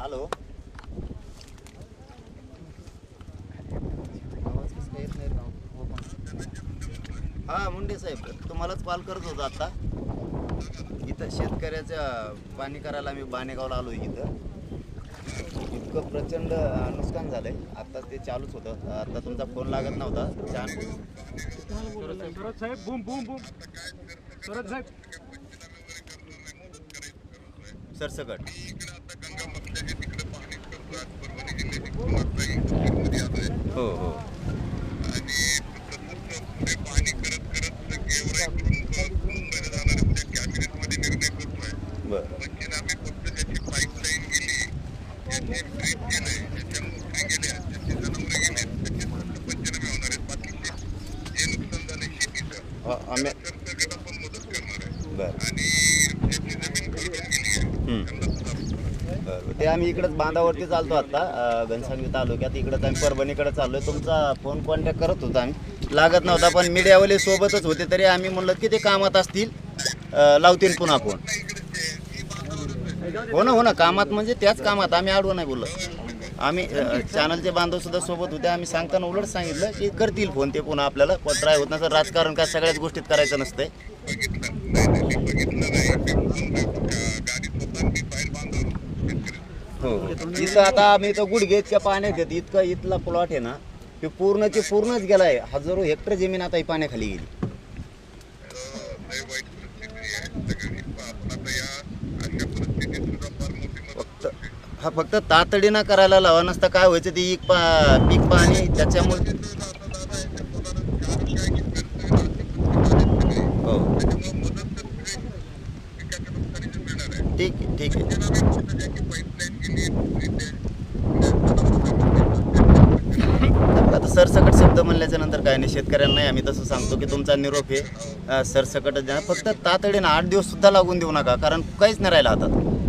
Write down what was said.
Hello? हो मुंडे साहेब तुम्हालाच call करत होतो आता. इथं शेतकऱ्याच्या पाणी करायला आम्ही बाणेगावला आलो इथं. इतकं प्रचंड नुकसान झालंय. आता ते चालूच होतं. आता तुमचा फोन लागत नव्हता. छान. सरसकट हो हो बरं हा, आम्ही बरं ते आम्ही इकडंच बांधावरती चालतो आता अं, घनसावंगी तालुक्यात. इकडंच आम्ही परभणीकडे चाललोय. तुमचा फोन कॉन्टॅक्ट करत होता आम्ही. लागत नव्हता पण मीडियावाले सोबतच होते तरी आम्ही म्हणलं की ते कामात असतील? लावतील पुन्हा फोन हो ना हो ना. कामात म्हणजे त्याच कामात. आम्ही आडवं नाही बोललो आम्ही चॅनलचे बांधव सुद्धा सोबत होते. आम्ही सांगताना उलट सांगितलं की करतील फोन ते पुन्हा आपल्याला. पत्र ट्राय होत नसतं राजकारण काय सगळ्याच गोष्टीत करायचं नसतंय. हो. इथं आता आम्ही इथं गुडघेच्या पाण्यात घेत इतकं इथला प्लॉट आहे ना ते पूर्णचे पूर्णच गेलाय. हजारो हेक्टर जमीन आता ही पाण्याखाली गेली. हा फक्त तातडीनं करायला लावा नसता काय व्हायचं ते एक पा पीक पाणी त्याच्यामुळे हो. ठीक आहे ठीक आहे. आता सरसकट शब्द म्हणल्याच्या नंतर काय नाही शेतकऱ्यांनाही आम्ही तसं सांगतो की तुमचा निरोप हे सरसकटच सरसकट द्या. फक्त तातडीनं आठ दिवस सुद्धा लागून देऊ नका कारण काहीच नाही राहिलं हातात.